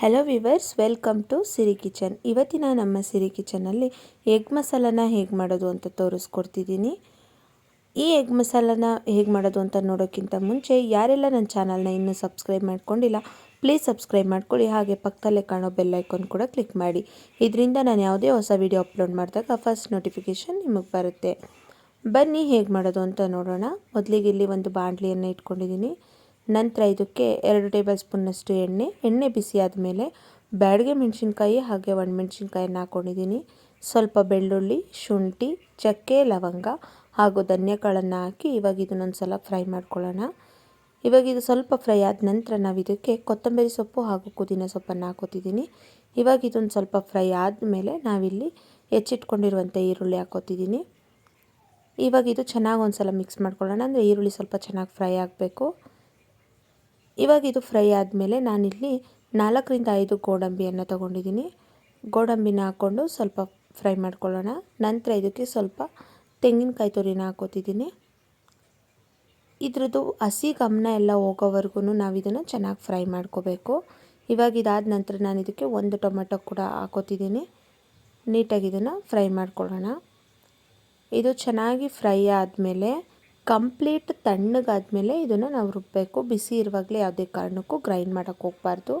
Hello viewers welcome to Siri kitchen ಇವತ್ತಿನ ನಮ್ಮ ಸಿರಿ ಕಿಚನಲ್ಲಿ egg ಮಸಾಲನ ಹೇಗೆ ಮಾಡೋದು ಅಂತ ತೋರಿಸ್ಕೊಡ್ತಿದ್ದೀನಿ. ಈ ಎಗ್ ಮಸಾಲನ ಹೇಗೆ ಮಾಡೋದು ಅಂತ ನೋಡೋಕ್ಕಿಂತ ಮುಂಚೆ ಯಾರೆಲ್ಲ ನನ್ನ ಚಾನಲ್ನ ಇನ್ನೂ ಸಬ್ಸ್ಕ್ರೈಬ್ ಮಾಡ್ಕೊಂಡಿಲ್ಲ ಪ್ಲೀಸ್ ಸಬ್ಸ್ಕ್ರೈಬ್ ಮಾಡ್ಕೊಳ್ಳಿ. ಹಾಗೆ ಪಕ್ಕದಲ್ಲೇ ಕಾಣೋ ಬೆಲ್ ಐಕಾನ್ ಕೂಡ ಕ್ಲಿಕ್ ಮಾಡಿ. ಇದರಿಂದ ನಾನು ಯಾವುದೇ ಹೊಸ ವಿಡಿಯೋ ಅಪ್ಲೋಡ್ ಮಾಡಿದಾಗ ಫಸ್ಟ್ ನೋಟಿಫಿಕೇಷನ್ ನಿಮಗೆ ಬರುತ್ತೆ. ಬನ್ನಿ ಹೇಗೆ ಮಾಡೋದು ಅಂತ ನೋಡೋಣ. ಮೊದಲಿಗೆ ಇಲ್ಲಿ ಒಂದು ಬಾಣಲಿಯನ್ನು ಇಟ್ಕೊಂಡಿದ್ದೀನಿ. ನಂತರ ಇದಕ್ಕೆ ಎರಡು ಟೇಬಲ್ ಸ್ಪೂನ್ನಷ್ಟು ಎಣ್ಣೆ ಎಣ್ಣೆ ಬಿಸಿ ಆದಮೇಲೆ ಬ್ಯಾಡಿಗೆ ಮೆಣಸಿನ್ಕಾಯಿ ಹಾಗೆ ಒಣಮೆಣ್ಸಿನ್ಕಾಯನ್ನು ಹಾಕ್ಕೊಂಡಿದ್ದೀನಿ ಸ್ವಲ್ಪ ಬೆಳ್ಳುಳ್ಳಿ, ಶುಂಠಿ, ಚಕ್ಕೆ, ಲವಂಗ ಹಾಗೂ ಧನ್ಯಕಾಳನ್ನು ಹಾಕಿ ಇವಾಗ ಇದನ್ನೊಂದು ಸಲ ಫ್ರೈ ಮಾಡ್ಕೊಳ್ಳೋಣ. ಇವಾಗ ಇದು ಸ್ವಲ್ಪ ಫ್ರೈ ಆದ ನಂತರ ನಾವು ಇದಕ್ಕೆ ಕೊತ್ತಂಬರಿ ಸೊಪ್ಪು ಹಾಗೂ ಪುದೀನ ಸೊಪ್ಪನ್ನು ಹಾಕೋತಿದ್ದೀನಿ. ಇವಾಗ ಇದೊಂದು ಸ್ವಲ್ಪ ಫ್ರೈ ಆದಮೇಲೆ ನಾವಿಲ್ಲಿ ಹೆಚ್ಚಿಟ್ಕೊಂಡಿರುವಂಥ ಈರುಳ್ಳಿ ಹಾಕೋತಿದ್ದೀನಿ. ಇವಾಗ ಇದು ಚೆನ್ನಾಗಿ ಒಂದು ಸಲ ಮಿಕ್ಸ್ ಮಾಡ್ಕೊಳ್ಳೋಣ. ಅಂದರೆ ಈರುಳ್ಳಿ ಸ್ವಲ್ಪ ಚೆನ್ನಾಗಿ ಫ್ರೈ ಆಗಬೇಕು. ಇವಾಗ ಇದು ಫ್ರೈ ಆದಮೇಲೆ ನಾನಿಲ್ಲಿ ನಾಲ್ಕರಿಂದ ಐದು ಗೋಡಂಬಿಯನ್ನು ತೊಗೊಂಡಿದ್ದೀನಿ. ಗೋಡಂಬಿನ ಹಾಕ್ಕೊಂಡು ಸ್ವಲ್ಪ ಫ್ರೈ ಮಾಡ್ಕೊಳ್ಳೋಣ. ನಂತರ ಇದಕ್ಕೆ ಸ್ವಲ್ಪ ತೆಂಗಿನಕಾಯಿ ತುರಿನ ಹಾಕೋತಿದ್ದೀನಿ ಇದ್ರದ್ದು ಹಸಿ ಗಮನ ಎಲ್ಲ ಹೋಗೋವರೆಗೂ ನಾವು ಇದನ್ನು ಚೆನ್ನಾಗಿ ಫ್ರೈ ಮಾಡ್ಕೋಬೇಕು. ಇವಾಗ ಇದಾದ ನಂತರ ನಾನು ಇದಕ್ಕೆ ಒಂದು ಟೊಮೆಟೊ ಕೂಡ ಹಾಕೋತಿದ್ದೀನಿ ನೀಟಾಗಿ ಇದನ್ನು ಫ್ರೈ ಮಾಡ್ಕೊಳ್ಳೋಣ. ಇದು ಚೆನ್ನಾಗಿ ಫ್ರೈ ಆದಮೇಲೆ ಕಂಪ್ಲೀಟ್ ತಣ್ಣಗಾದಮೇಲೆ ಇದನ್ನು ನಾವು ರುಬ್ಬಬೇಕು ಬಿಸಿ ಇರುವಾಗಲೇ ಯಾವುದೇ ಕಾರಣಕ್ಕೂ ಗ್ರೈಂಡ್ ಮಾಡೋಕ್ಕೆ ಹೋಗಬಾರ್ದು.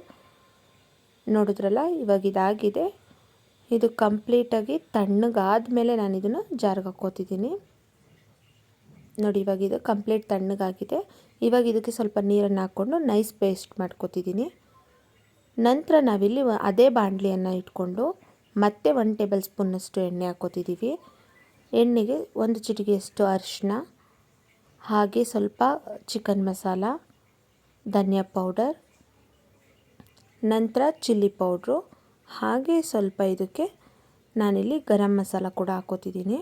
ನೋಡಿದ್ರಲ್ಲ, ಇವಾಗ ಇದಾಗಿದೆ. ಇದು ಕಂಪ್ಲೀಟಾಗಿ ತಣ್ಣಗಾದ್ಮೇಲೆ ನಾನು ಇದನ್ನು ಜಾರ್ಗೆ ಹಾಕೋತಿದ್ದೀನಿ ನೋಡಿ, ಇವಾಗ ಇದು ಕಂಪ್ಲೀಟ್ ತಣ್ಣಗಾಗಿದೆ. ಇವಾಗ ಇದಕ್ಕೆ ಸ್ವಲ್ಪ ನೀರನ್ನು ಹಾಕ್ಕೊಂಡು ನೈಸ್ ಪೇಸ್ಟ್ ಮಾಡ್ಕೋತಿದ್ದೀನಿ. ನಂತರ ನಾವಿಲ್ಲಿ ಅದೇ ಬಾಣಲಿಯನ್ನು ಇಟ್ಕೊಂಡು ಮತ್ತೆ ಒನ್ ಟೇಬಲ್ ಸ್ಪೂನಷ್ಟು ಎಣ್ಣೆ ಹಾಕೋತಿದ್ದೀವಿ ಎಣ್ಣೆಗೆ ಒಂದು ಚಿಟಿಗೆಯಷ್ಟು ಅರಿಶಿನ ಹಾಗೆ ಸ್ವಲ್ಪ ಚಿಕನ್ ಮಸಾಲ ಧನಿಯಾ ಪೌಡರ್ ನಂತರ ಚಿಲ್ಲಿ ಪೌಡ್ರು ಹಾಗೆ ಸ್ವಲ್ಪ ಇದಕ್ಕೆ ನಾನಿಲ್ಲಿ ಗರಂ ಮಸಾಲ ಕೂಡ ಹಾಕೋತಿದ್ದೀನಿ.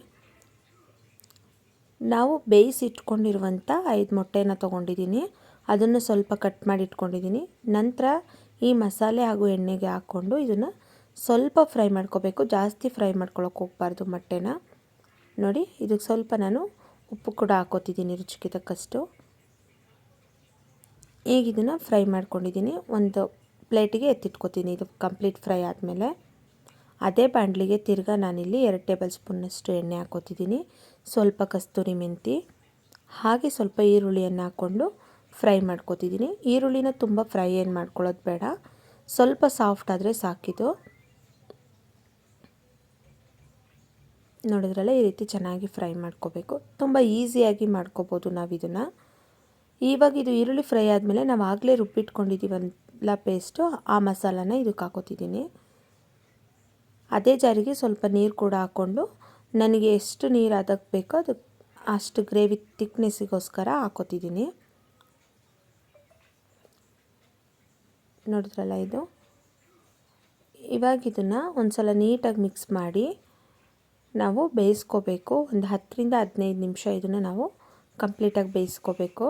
ನಾವು ಬೇಯಿಸಿಟ್ಕೊಂಡಿರುವಂಥ ಐದು ಮೊಟ್ಟೆನ ತೊಗೊಂಡಿದ್ದೀನಿ. ಅದನ್ನು ಸ್ವಲ್ಪ ಕಟ್ ಮಾಡಿ ಇಟ್ಕೊಂಡಿದ್ದೀನಿ ನಂತರ ಈ ಮಸಾಲೆ ಹಾಗೂ ಎಣ್ಣೆಗೆ ಹಾಕ್ಕೊಂಡು ಇದನ್ನು ಸ್ವಲ್ಪ ಫ್ರೈ ಮಾಡ್ಕೋಬೇಕು. ಜಾಸ್ತಿ ಫ್ರೈ ಮಾಡ್ಕೊಳಕ್ಕೆ ಹೋಗ್ಬಾರ್ದು ಮೊಟ್ಟೆನ. ನೋಡಿ, ಇದಕ್ಕೆ ಸ್ವಲ್ಪ ನಾನು ಉಪ್ಪು ಕೂಡ ಹಾಕೋತಿದ್ದೀನಿ ರುಚಿಗೆ ತಕ್ಕಷ್ಟು. ಈಗ ಇದನ್ನು ಫ್ರೈ ಮಾಡ್ಕೊಂಡಿದ್ದೀನಿ. ಒಂದು ಪ್ಲೇಟಿಗೆ ಎತ್ತಿಟ್ಕೊತೀನಿ. ಇದು ಕಂಪ್ಲೀಟ್ ಫ್ರೈ ಆದಮೇಲೆ. ಅದೇ ಬಾಣಲಿಗೆ ತಿರ್ಗಾ ನಾನಿಲ್ಲಿ ಎರಡು ಟೇಬಲ್ ಸ್ಪೂನಷ್ಟು ಎಣ್ಣೆ ಹಾಕೋತಿದ್ದೀನಿ ಸ್ವಲ್ಪ ಕಸ್ತೂರಿ ಮೆಂತಿ, ಹಾಗೆ ಸ್ವಲ್ಪ ಈರುಳ್ಳಿಯನ್ನು ಹಾಕ್ಕೊಂಡು ಫ್ರೈ ಮಾಡ್ಕೋತಿದ್ದೀನಿ. ಈರುಳ್ಳಿನ ತುಂಬ ಫ್ರೈ ಏನು ಮಾಡ್ಕೊಳ್ಳೋದು ಬೇಡ. ಸ್ವಲ್ಪ ಸಾಫ್ಟ್ ಆದರೆ ಸಾಕಿದು ನೋಡಿದ್ರಲ್ಲ ಈ ರೀತಿ ಚೆನ್ನಾಗಿ ಫ್ರೈ ಮಾಡ್ಕೋಬೇಕು. ತುಂಬ ಈಸಿಯಾಗಿ ಮಾಡ್ಕೋಬೋದು ನಾವು ಇದನ್ನು. ಇವಾಗ ಇದು ಈರುಳ್ಳಿ ಫ್ರೈ ಆದಮೇಲೆ ನಾವು ಆಗಲೇ ರುಬ್ಬಿಟ್ಕೊಂಡಿದ್ದೀವಲ್ಲ ಪೇಸ್ಟು ಆ ಮಸಾಲಾನ ಇದಕ್ಕೆ ಹಾಕೋತಿದ್ದೀನಿ. ಅದೇ ಜಾರಿಗೆ ಸ್ವಲ್ಪ ನೀರು ಕೂಡ ಹಾಕ್ಕೊಂಡು ನನಗೆ ಎಷ್ಟು ನೀರು ಅದಕ್ಕೆ ಬೇಕೋ ಅದು ಅಷ್ಟು ಗ್ರೇವಿ ತಿಕ್ನೆಸ್ಸಿಗೋಸ್ಕರ ಹಾಕೋತಿದ್ದೀನಿ. ನೋಡಿದ್ರಲ್ಲ ಇದು? ಇವಾಗ ಇದನ್ನು ಒಂದು ಸಲ ನೀಟಾಗಿ ಮಿಕ್ಸ್ ಮಾಡಿ ನಾವು ಬೇಯಿಸ್ಕೋಬೇಕು. ಒಂದು ಹತ್ತರಿಂದ ಹದಿನೈದು ನಿಮಿಷ ಇದನ್ನು ನಾವು ಕಂಪ್ಲೀಟಾಗಿ ಬೇಯಿಸ್ಕೋಬೇಕು.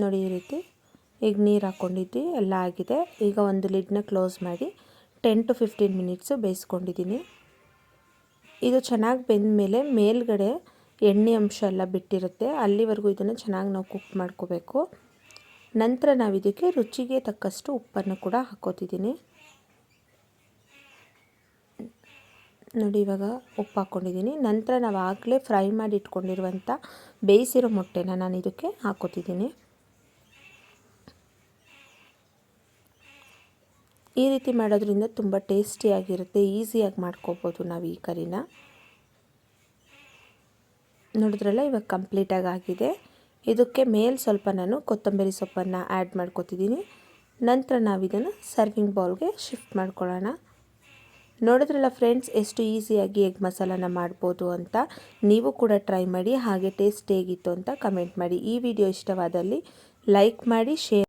ನೋಡಿ ಈ ರೀತಿ. ಈಗ ನೀರು ಹಾಕ್ಕೊಂಡಿದ್ವಿ ಎಲ್ಲ ಆಗಿದೆ. ಈಗ ಒಂದು ಲಿಡ್ನ ಕ್ಲೋಸ್ ಮಾಡಿ ಟೆನ್ ಟು ಫಿಫ್ಟೀನ್ ಮಿನಿಟ್ಸು ಬೇಯಿಸ್ಕೊಂಡಿದ್ದೀನಿ. ಇದು ಚೆನ್ನಾಗಿ ಬೆಂದ ಮೇಲೆ ಮೇಲ್ಗಡೆ ಎಣ್ಣೆ ಅಂಶ ಎಲ್ಲ ಬಿಟ್ಟಿರುತ್ತೆ. ಅಲ್ಲಿವರೆಗೂ ಇದನ್ನು ಚೆನ್ನಾಗಿ ನಾವು ಕುಕ್ ಮಾಡ್ಕೋಬೇಕು. ನಂತರ ನಾವು ಇದಕ್ಕೆ ರುಚಿಗೆ ತಕ್ಕಷ್ಟು ಉಪ್ಪನ್ನು ಕೂಡ ಹಾಕೋತಿದ್ದೀನಿ. ನೋಡಿ, ಇವಾಗ ಉಪ್ಪು ಹಾಕ್ಕೊಂಡಿದ್ದೀನಿ. ನಂತರ ನಾವು ಆಗಲೇ ಫ್ರೈ ಮಾಡಿ ಇಟ್ಕೊಂಡಿರುವಂಥ ಬೇಯಿಸಿರೋ ಮೊಟ್ಟೆನ ನಾನು ಇದಕ್ಕೆ ಹಾಕೋತಿದ್ದೀನಿ. ಈ ರೀತಿ ಮಾಡೋದ್ರಿಂದ ತುಂಬ ಟೇಸ್ಟಿಯಾಗಿರುತ್ತೆ ಈಸಿಯಾಗಿ ಮಾಡ್ಕೋಬೋದು ನಾವು ಈ ಕರಿನ. ನೋಡಿದ್ರಲ್ಲ, ಇವಾಗ ಕಂಪ್ಲೀಟಾಗಿ ಆಗಿದೆ. ಇದಕ್ಕೆ ಮೇಲೆ ಸ್ವಲ್ಪ ನಾನು ಕೊತ್ತಂಬರಿ ಸೊಪ್ಪನ್ನು ಆ್ಯಡ್ ಮಾಡ್ಕೋತಿದ್ದೀನಿ. ನಂತರ ನಾವು ಇದನ್ನು ಸರ್ವಿಂಗ್ ಬೌಲ್ಗೆ ಶಿಫ್ಟ್ ಮಾಡ್ಕೊಳ್ಳೋಣ. ನೋಡಿದ್ರಲ್ಲ ಫ್ರೆಂಡ್ಸ್ ಎಷ್ಟು ಈಸಿಯಾಗಿ ಎಗ್ ಮಸಾಲಾನ ಮಾಡ್ಬೋದು ಅಂತ. ನೀವು ಕೂಡ ಟ್ರೈ ಮಾಡಿ, ಹಾಗೆ ಟೇಸ್ಟ್ ಹೇಗಿತ್ತು ಅಂತ ಕಮೆಂಟ್ ಮಾಡಿ. ಈ ವಿಡಿಯೋ ಇಷ್ಟವಾದಲ್ಲಿ ಲೈಕ್ ಮಾಡಿ ಶೇರ್